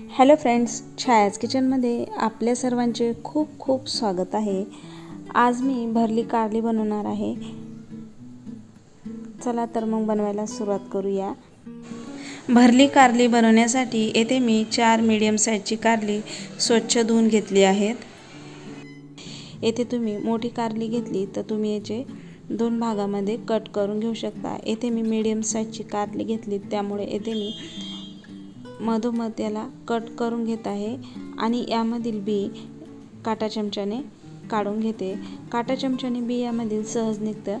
Hello friends छायाज किचनमध्ये आपल्या सर्वांचे खूप खूप स्वागत आहे. आज मी भरली कारली बनवणार आहे. चला तर मग बनवायला सुरुवात करूया. भरली कारली बनवण्यासाठी येथे मी चार मीडियम साईजची कारली स्वच्छ धुवून घेतली आहेत. येथे तुम्ही मोठी कारली घेतली तर तुम्ही याचे दोन भागामध्ये कट करून घेऊ शकता. येथे मी मीडियम साईजची कारली घेतली त्यामुळे येथे मी मधोमध याला कट करून घेत आहे आणि यामधील बी काटा चमच्याने काढून घेते. काटा चमच्याने बी यामधील सहज निघतं.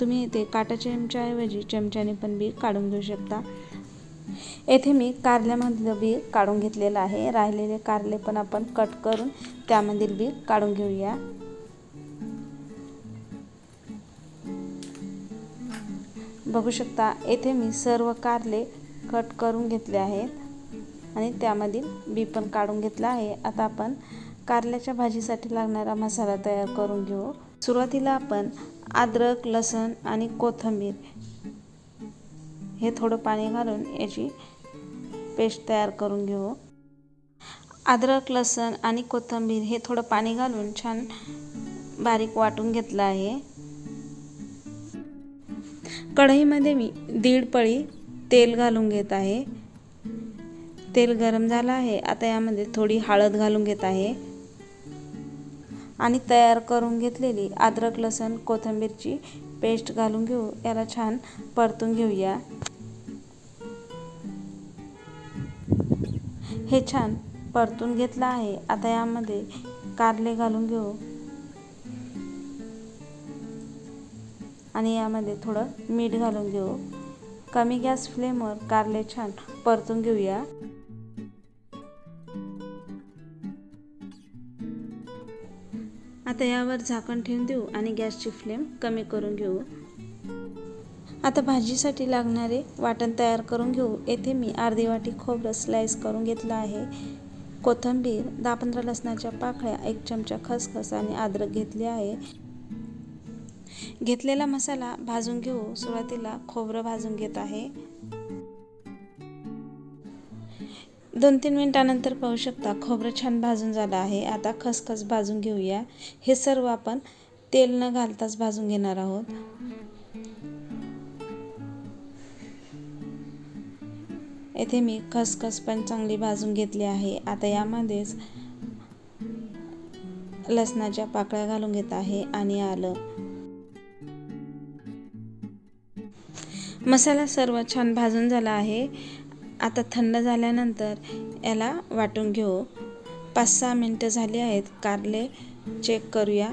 तुम्ही इथे काटा चमच्याऐवजी चमच्याने पण बी काढून घेऊ शकता. येथे मी कारल्यामधलं बी काढून घेतलेलं आहे. राहिलेले कारले पण आपण कट करून त्यामधील बी काढून घेऊया. बघू शकता येथे मी सर्व कारले कट करून घेतले आहेत. आणि त्यामधील बी पण काढून घेतला आहे. आता आपण कारल्याच्या भाजीसाठी लागणारा मसाला तयार करून घेऊ. सुरुवातीला आपण अद्रक लसण आणि कोथिंबीर हे थोडं पाणी घालून याची पेस्ट तयार करून घेऊ. अद्रक लसण आणि कोथिंबीर हे थोडं पाणी घालून छान बारीक वाटून घेतलं आहे. कढईमध्ये मी दीड पळी तेल घालून घेत आहे. तेल गरम झालं आहे. आता यामध्ये थोडी हळद घालून घेत आहे. आणि तयार करून घेतलेली अद्रक लसण कोथिंबीरची पेस्ट घालून घेऊ. याला छान परतून घेऊया. हे छान परतून घेतलं आहे. आता यामध्ये कारले घालून घेऊ. आणि यामध्ये थोडं मीठ घालून घेऊ. कमी गॅस फ्लेमवर कारले छान परतून घेऊया. आता यावर झाकण ठेवून देऊ आणि गॅसची फ्लेम कमी करून घेऊ. आता भाजीसाठी लागणारे वाटण तयार करून घेऊ. येथे मी अर्धी वाटी खोबरं स्लाईस करून घेतलं आहे. कोथिंबीर दहा पंधरा लसणाच्या पाकळ्या एक चमचा खसखस आणि अद्रक घेतले आहे. घेतलेला मसाला भाजून घेऊ. सुरुवातीला खोबरं भाजून घेत आहे. दोन तीन मिनटानंतर पाहू शकता खोबरं छान भाजून झालं आहे. आता खसखस भाजून घेऊया. हे सर्व आपण तेल न घालताच भाजून घेणार आहोत. येथे मी खसखस पण चांगली भाजून घेतली आहे. आता यामध्येच लसणाच्या पाकळ्या घालून घेत आहे आणि आलं. मसाला सर्व छान भाजून झाला आहे. आता थंड झाल्यानंतर याला वाटून घेऊ. पाच सहा मिनटं झाली आहेत. कारले चेक करूया.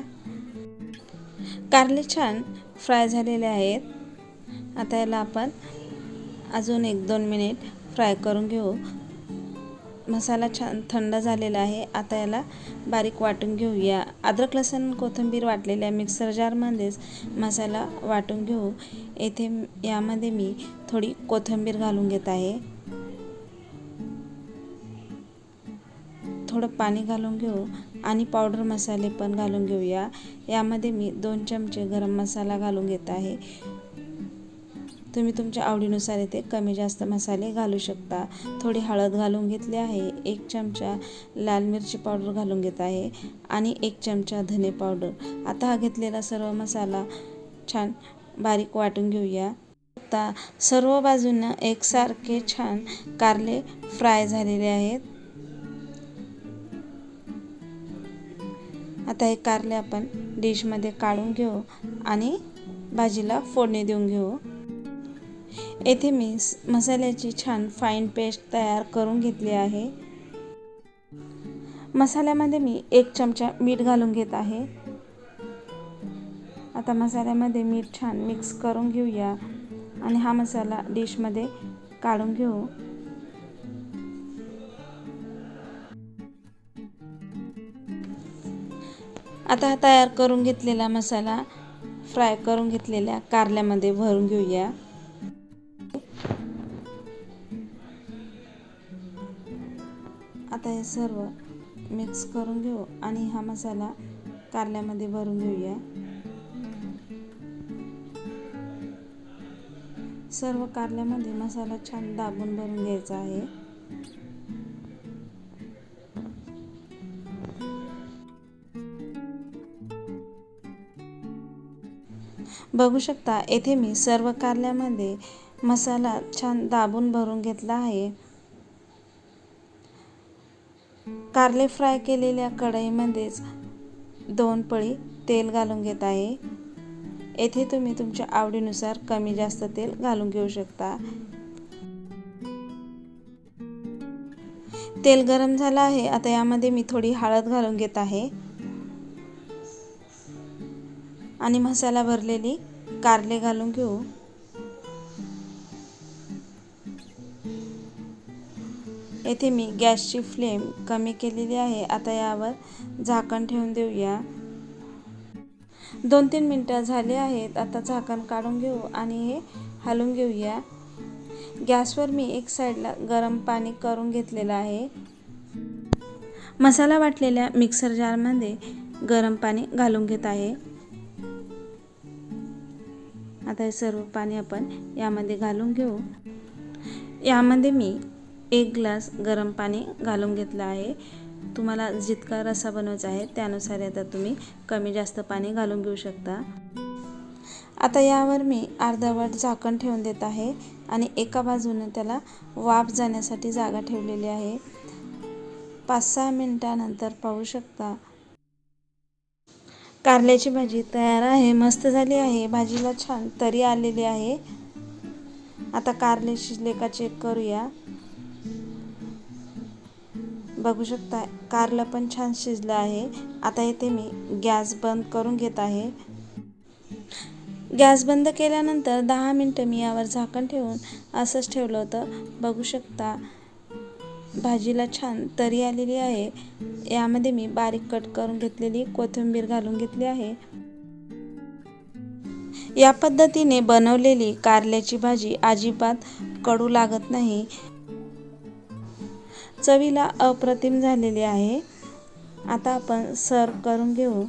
कारले छान फ्राय झालेले आहेत. आता याला आपण अजून एक दोन मिनिट फ्राय करून घेऊ. मसाला छान थंड झालेला आहे. आता याला बारीक वाटून घेऊया. अद्रक लसण कोथिंबीर वाटलेल्या मिक्सर जारमध्येच मसाला वाटून घेऊ. येथे यामध्ये मी थोडी कोथिंबीर घालून घेत आहे. थोडं पाणी घालून घेऊ आणि पावडर मसाले पण घालून घेऊया. यामध्ये मी दोन चमचे गरम मसाला घालून घेत आहे. तुम्ही तुमच्या आवडीनुसार इथे कमी जास्त मसाले घालू शकता. थोडी हळद घालून घेतली आहे. एक चमचा लाल मिरची पावडर घालून घेत आहे आणि एक चमचा धने पावडर. आता हा घेतलेला सर्व मसाला छान बारीक वाटून घेऊया. आता सर्व बाजूंना एकसारखे छान कारले फ्राय झालेले आहेत. आता हे कारले आपण डिशमध्ये काढून घेऊ आणि भाजीला फोडणी देऊन घेऊ. येथे मी मसाल्याची छान फाईन पेस्ट तयार करून घेतली आहे. मसाल्यामध्ये मी एक चमचा मीठ घालून घेत आहे. आता मसाल्यामध्ये मीठ छान मिक्स करून घेऊया आणि हा मसाला डिशमध्ये काढून घेऊ. आता हा तयार करून घेतलेला मसाला फ्राय करून घेतलेल्या कारल्यामध्ये भरून घेऊया. आता हे सर्व मिक्स करून घेऊ आणि हा मसाला कारल्यामध्ये भरून घेऊया. सर्व कारल्यामध्ये मसाला छान दाबून भरून घ्यायचा आहे. बघू शकता येथे मी सर्व कारल्यामध्ये मसाला छान दाबून भरून घेतला आहे. कारले फ्राय केलेल्या कढईमध्येच दोन पळी तेल घालून घेत आहे. येथे तुम्ही तुमच्या आवडीनुसार कमी जास्त तेल घालून घेऊ शकता. तेल गरम झालं आहे आता यामध्ये मी थोडी हळद घालून घेत आहे. आणि मसाला भरलेली कारले घालून घेऊ. येथे मी गॅसची फ्लेम कमी केलेली आहे. आता यावर झाकण ठेवून देऊया. दोन तीन मिनटं झाले आहेत. आता झाकण काढून घेऊ आणि हे हलवून घेऊया. गॅसवर मी एक साईडला गरम पाणी करून घेतलेलं आहे. मसाला वाटलेल्या मिक्सर जारमध्ये गरम पाणी घालून घेत आहे. आता हे सर्व पाणी आपण यामध्ये घालून घेऊ. यामध्ये मी एक ग्लास गरम पाणी घालून घेतलं आहे. तुम्हाला जितका रसा बनवायचा आहे त्यानुसार आता तुम्ही कमी जास्त पाणी घालून घेऊ शकता. आता यावर मी अर्धवट झाकण ठेवून देत आहे आणि एका बाजूने त्याला वाफ जाण्यासाठी जागा ठेवलेली आहे. पाच सहा मिनटानंतर पाहू शकता. कारल्याची भाजी तयार आहे मस्त झाली आहे. भाजीला छान तरी आलेली आहे. आता कारले शिजले का चेक करूया. बघू शकता कारलं पण छान शिजलं आहे. आता इथे मी गॅस बंद करून घेत आहे. गॅस बंद केल्यानंतर दहा मिनटं मी यावर झाकण ठेवून असंच ठेवलं होतं. बघू शकता भाजीला छान तरी आलेली आहे. यामध्ये मी बारीक कट करून घेतलेली कोथिंबीर घालून घेतली आहे. या पद्धतीने बनवलेली कारल्याची भाजी अजिबात कडू लागत नाही. चवीला अप्रतिम झालेली आहे. आता आपण सर्व करून घेऊ.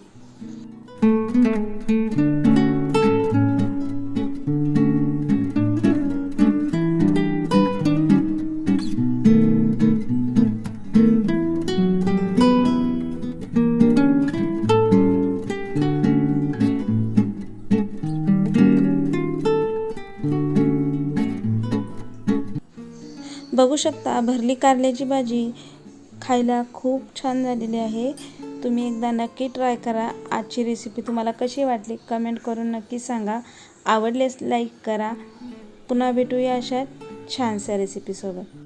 बघू शकता. भरली कारल्याची भाजी खायला खूप छान झालेली आहे. तुम्ही एकदा नक्की ट्राय करा. आजची रेसिपी तुम्हाला कशी वाटली कमेंट करून नक्की सांगा. आवडलेस लाईक करा. पुन्हा भेटूया अशा छानशा रेसिपीसोबत